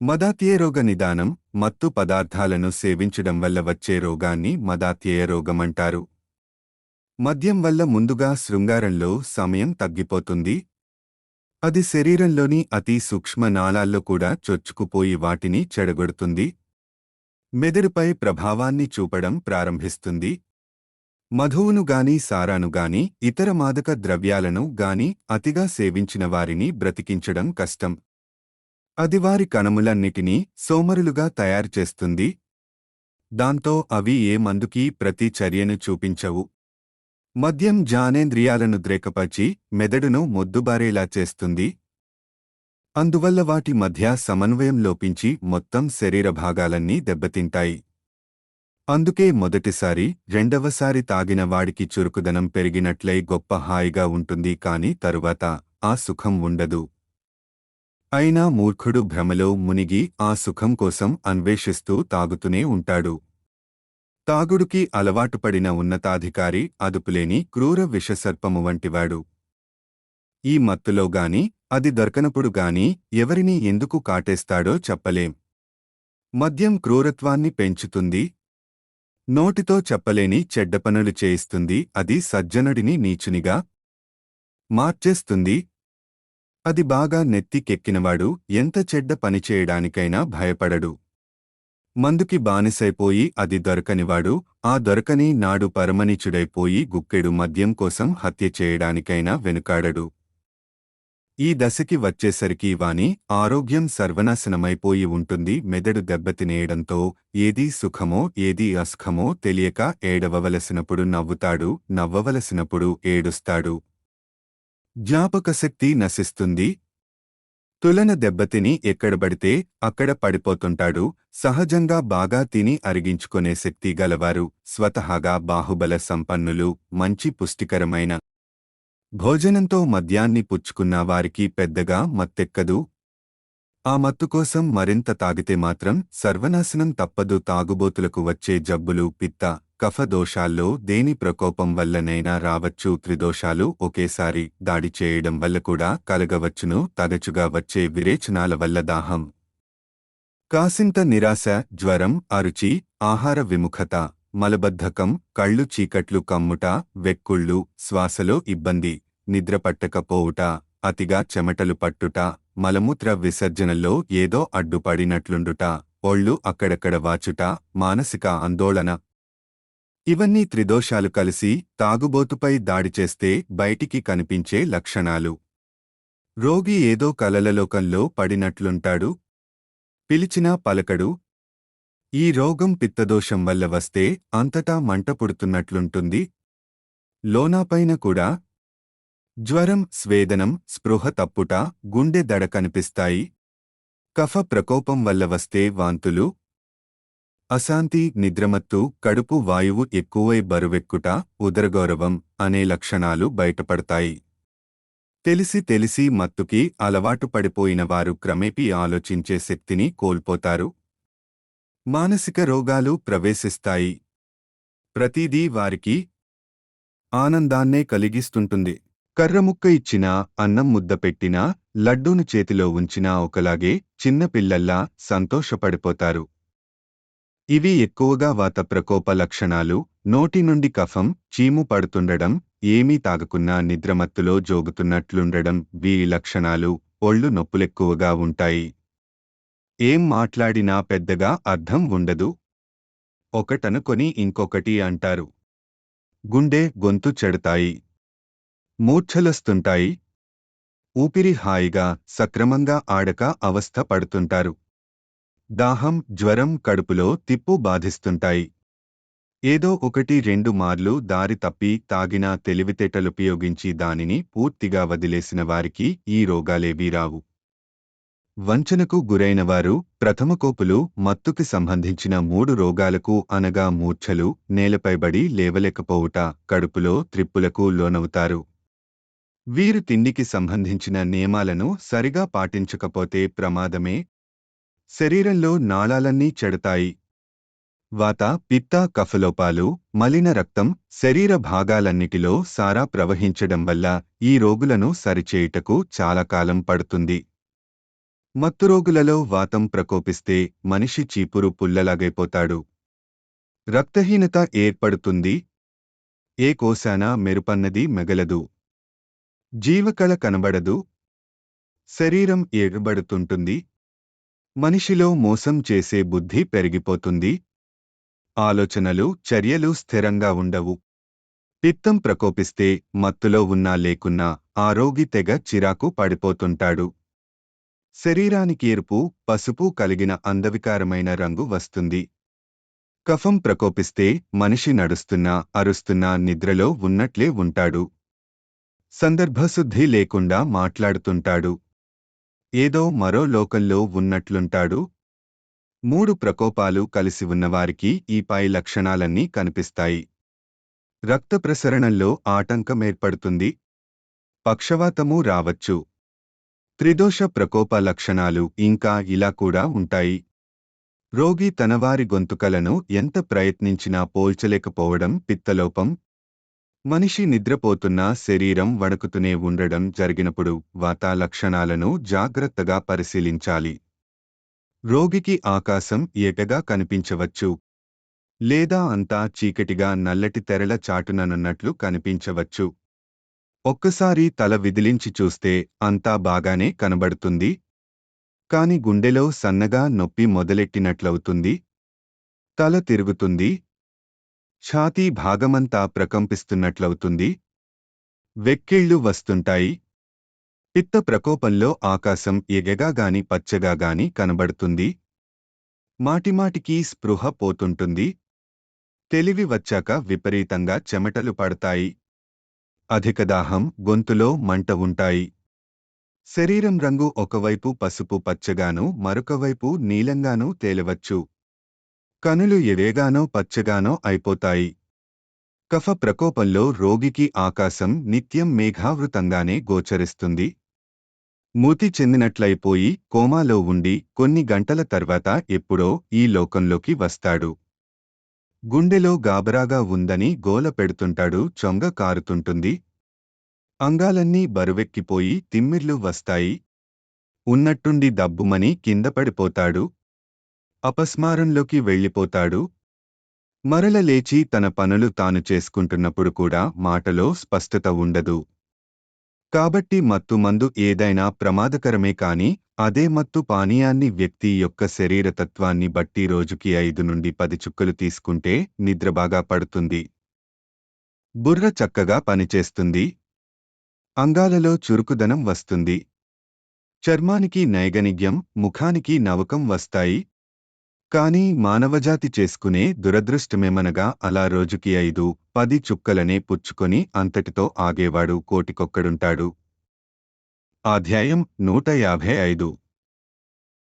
మదాత్యేయ రోగ నిదానం మత్తు పదార్థాలను సేవించడం వల్ల వచ్చే రోగాన్ని మదాత్యేయ రోగమంటారు మద్యం వల్ల ముందుగా శృంగారంలో సమయం తగ్గిపోతుంది. అది శరీరంలోని అతి సూక్ష్మ నాళాల్లో కూడా చొచ్చుకుపోయి వాటిని చెడగొడుతుంది. మెదడుపై ప్రభావాన్ని చూపడం ప్రారంభిస్తుంది. మధువును గాని సారాను గాని ఇతర మాదక ద్రవ్యాలను గాని అతిగా సేవించిన వారిని బ్రతికించడం కష్టం. అది వారి కణములన్నిటినీ సోమరులుగా తయారుచేస్తుంది దాంతో అవి ఏ మందుకీ ప్రతి చర్యను చూపించవు. మద్యం జానేంద్రియాలను ద్రేకపరిచి మెదడును మొద్దుబారేలా చేస్తుంది. అందువల్ల వాటి మధ్య సమన్వయం లోపించి మొత్తం శరీర భాగాలన్నీ దెబ్బతింటాయి. అందుకే మొదటిసారి రెండవసారి తాగిన వాడికి చురుకుదనం పెరిగినట్లై గొప్ప హాయిగా ఉంటుంది కాని తరువాత ఆ సుఖం ఉండదు. అయినా మూర్ఖుడు భ్రమలో మునిగి ఆ సుఖం కోసం అన్వేషిస్తూ తాగుతూనే ఉంటాడు. తాగుడుకి అలవాటుపడిన ఉన్నతాధికారి అదుపులేని క్రూర విషసర్పము వంటివాడు. ఈ మత్తులో గాని అది దొరకనప్పుడు గాని ఎవరిని ఎందుకు కాటేస్తాడో చెప్పలేం. మద్యం క్రూరత్వాన్ని పెంచుతుంది. నోటితో చెప్పలేని చెడ్డపనులు చేయిస్తుంది అది సజ్జనుడిని నీచునిగా మార్చేస్తుంది అది బాగా నెత్తికెక్కినవాడు ఎంత చెడ్డ పనిచేయడానికైనా భయపడడు. మందుకి బానిసైపోయి అది దొరకనివాడు ఆ దొరకని నాడు పరమనిచుడైపోయి గుక్కెడు మద్యం కోసం హత్య చేయడానికైనా వెనుకాడడు. ఈ దశకి వచ్చేసరికి వాని ఆరోగ్యం సర్వనాశనమైపోయి ఉంటుంది. మెదడు దెబ్బతినేయడంతో ఏదీ సుఖమో ఏదీ అసుఖమో తెలియక ఏడవవలసినప్పుడు నవ్వుతాడు నవ్వవలసినప్పుడు ఏడుస్తాడు. జ్ఞాపకశక్తి నశిస్తుంది. తులన దెబ్బతిని ఎక్కడబడితే అక్కడ పడిపోతుంటాడు. సహజంగా బాగా తిని అరిగించుకునే శక్తి గలవారు స్వతహాగా బాహుబల సంపన్నులు మంచి పుష్టికరమైన భోజనంతో మద్యాన్ని పుచ్చుకున్న వారికి పెద్దగా మత్తెక్కదు. ఆ మత్తు కోసం మరింత తాగితే మాత్రం సర్వనాశనం తప్పదు. తాగుబోతులకు వచ్చే జబ్బులు పిత్త కఫ దోషాల్లో దేని ప్రకోపం వల్లనైనా రావచ్చు. త్రిదోషాలు ఒకేసారి దాడి చేయడం వల్ల కూడా కలగవచ్చును తరచుగా వచ్చే విరేచనాల వల్ల దాహం. కాసింత నిరాశ జ్వరం అరుచి ఆహార విముఖత మలబద్ధకం కళ్ళు చీకట్లు కమ్ముట వెక్కుళ్ళు శ్వాసలో ఇబ్బంది నిద్రపట్టకపోవుట అతిగా చెమటలు పట్టుట మలమూత్ర విసర్జనలో ఏదో అడ్డుపడినట్లుండుట ఒళ్ళు అక్కడక్కడ వాచుట మానసిక ఆందోళన. ఇవన్నీ త్రిదోషాలు కలిసి తాగుబోతుపై దాడి చేస్తే బయటికి కనిపించే లక్షణాలు. రోగి ఏదో కలలలోకంలో పడినట్లుంటాడు. పిలిచినా పలకడు. ఈ రోగం పిత్తదోషం వల్ల వస్తే అంతటా మంట పుడుతున్నట్లుంటుంది. లోనాపైన కూడా జ్వరం స్వేదనం స్పృహ తప్పుట గుండె దడ కనిపిస్తాయి. కఫ ప్రకోపం వల్ల వస్తే వాంతులు. అశాంతి నిద్రమత్తు కడుపు వాయువు ఎక్కువై బరువెక్కుట ఉదరగౌరవం అనే లక్షణాలు బయటపడతాయి. తెలిసి తెలిసి మత్తుకి అలవాటు పడిపోయిన వారు క్రమేపీ ఆలోచించే శక్తిని కోల్పోతారు. మానసిక రోగాలు ప్రవేశిస్తాయి. ప్రతిదీ వారికి ఆనందాన్నే కలిగిస్తుంటుంది. కర్రముక్క ఇచ్చినా అన్నం ముద్ద పెట్టినా లడ్డూను చేతిలో ఉంచినా ఒకలాగే చిన్నపిల్లల్లా సంతోషపడిపోతారు. ఇవి ఎక్కువగా వాత ప్రకోప లక్షణాలు నోటి నుండి కఫం చీము పడుతుండడం ఏమీ తాగకున్నా నిద్రమత్తులో జోగుతున్నట్లుండడం వీ లక్షణాలు ఒళ్ళు నొప్పులెక్కువగా ఉంటాయి. ఏం మాట్లాడినా పెద్దగా అర్థం ఉండదు. ఒకటనుకొని ఇంకొకటి అంటారు. గుండె గొంతు చెడతాయి. మూర్ఛలొస్తుంటాయి. ఊపిరి హాయిగా సక్రమంగా ఆడక అవస్థ పడుతుంటారు. దాహం జ్వరం కడుపులో తిప్పు బాధిస్తుంటాయి. ఏదో ఒకటి రెండు మార్లు దారి తప్పి తాగినా తెలివితేటలుపయోగించి దానిని పూర్తిగా వదిలేసిన వారికి ఈ రోగాలేవీ రావు వంచనకు గురైనవారు ప్రథమకోపులు మత్తుకి సంబంధించిన మూడు రోగాలకు అనగా మూర్ఛలు నేలపైబడి లేవలేకపోవుట కడుపులో త్రిప్పులకు లోనవుతారు. వీరు తిండికి సంబంధించిన నియమాలను సరిగా పాటించకపోతే ప్రమాదమే. శరీరంలో నాళాలన్నీ చెడతాయి. వాత పిత్త కఫలోపాలు మలిన రక్తం శరీర భాగాలన్నిటిలో సారా ప్రవహించడం వల్ల ఈ రోగులను సరిచేయుటకు చాలా కాలం పడుతుంది. మత్తురోగులలో వాతం ప్రకోపిస్తే మనిషి చీపురు పుల్లలాగైపోతాడు. రక్తహీనత ఏర్పడుతుంది. ఏ కోశానా మెరుపన్నది మెగలదు. జీవకళ కనబడదు. శరీరం ఏగబడుతుంటుంది మనిషిలో మోసం చేసే బుద్ధి పెరిగిపోతుంది. ఆలోచనలు చర్యలు స్థిరంగా ఉండవు. పిత్తం ప్రకోపిస్తే మత్తులో ఉన్నా లేకున్నా ఆరోగి తెగ చిరాకు పడిపోతుంటాడు. శరీరానికి ఎరుపు పసుపు కలిగిన అందవికారమైన రంగు వస్తుంది. కఫం ప్రకోపిస్తే మనిషి నడుస్తున్నా అరుస్తున్నా నిద్రలో ఉన్నట్లే ఉంటాడు. సందర్భశుద్ధి లేకుండా మాట్లాడుతుంటాడు. ఏదో మరో లోకంలో ఉన్నట్లుంటాడు. మూడు ప్రకోపాలు కలిసి ఉన్నవారికి ఈ పై లక్షణాలన్నీ కనిపిస్తాయి. రక్త ప్రసరణంలో ఆటంకమేర్పడుతుంది పక్షవాతము రావచ్చు. త్రిదోష ప్రకోప లక్షణాలు ఇంకా ఇలా కూడా ఉంటాయి. రోగి తనవారి గొంతుకలను ఎంత ప్రయత్నించినా పోల్చలేకపోవడం పిత్తలోపం. మనిషి నిద్రపోతున్నా శరీరం వణుకుతూనే ఉండడం జరిగినప్పుడు వాత లక్షణాలను జాగ్రత్తగా పరిశీలించాలి. రోగికి ఆకాశం ఎగగా కనిపించవచ్చు. లేదా అంతా చీకటిగా నల్లటి తెరల చాటుననున్నట్లు కనిపించవచ్చు. ఒక్కసారి తల విదిలించి చూస్తే అంతా బాగానే కనబడుతుంది. కాని గుండెలో సన్నగా నొప్పి మొదలెట్టినట్లవుతుంది. తల తిరుగుతుంది. ఛాతీ భాగమంతా ప్రకంపిస్తున్నట్లవుతుంది. వెక్కిళ్ళు వస్తుంటాయి. పిత్త ప్రకోపంలో ఆకాశం ఎగగాగాని పచ్చగాగాని కనబడుతుంది. మాటిమాటికి స్పృహ పోతుంటుంది. తెలివి వచ్చాక విపరీతంగా చెమటలు పడతాయి. అధిక దాహం గొంతులో మంట ఉంటాయి. శరీరం రంగు ఒకవైపు పసుపు పచ్చగాను మరొకవైపు నీలంగానూ తేలవచ్చు. కనులు ఎవేగానో పచ్చగానో అయిపోతాయి. కఫ ప్రకోపంలో రోగికి ఆకాశం నిత్యం మేఘావృతంగానే గోచరిస్తుంది. మూతి చెందినట్లయిపోయి కోమాలో ఉండి కొన్ని గంటల తర్వాత ఎప్పుడో ఈ లోకంలోకి వస్తాడు. గుండెలో గాబరాగా ఉందని గోల పెడుతుంటాడు చొంగ కారుతుంటుంది. అంగాలన్నీ బరువెక్కిపోయి తిమ్మిర్లు వస్తాయి. ఉన్నట్టుండి దబ్బుమని కింద పడిపోతాడు. అపస్మారంలోకి వెళ్ళిపోతాడు. మరల లేచి తన పనులు తాను చేసుకుంటున్నప్పుడు కూడా మాటలో స్పష్టత ఉండదు. కాబట్టి మత్తు మందు ఏదైనా ప్రమాదకరమే కాని అదే మత్తు పానీయాన్ని వ్యక్తి యొక్క శరీరతత్వాన్ని బట్టి రోజుకి ఐదు నుండి పది చుక్కలు తీసుకుంటే నిద్ర బాగా పడుతుంది. బుర్ర చక్కగా పనిచేస్తుంది. అంగాలలో చురుకుదనం వస్తుంది. చర్మానికి నైగనిగ్యం ముఖానికి నవకం వస్తాయి. కాని మానవజాతి చేసుకునే దురదృష్టమేమనగా అలా రోజుకి ఐదు పది చుక్కలనే పుచ్చుకొని అంతటితో ఆగేవాడు కోటికొక్కడుంటాడు. అధ్యాయం నూట యాభై ఐదు.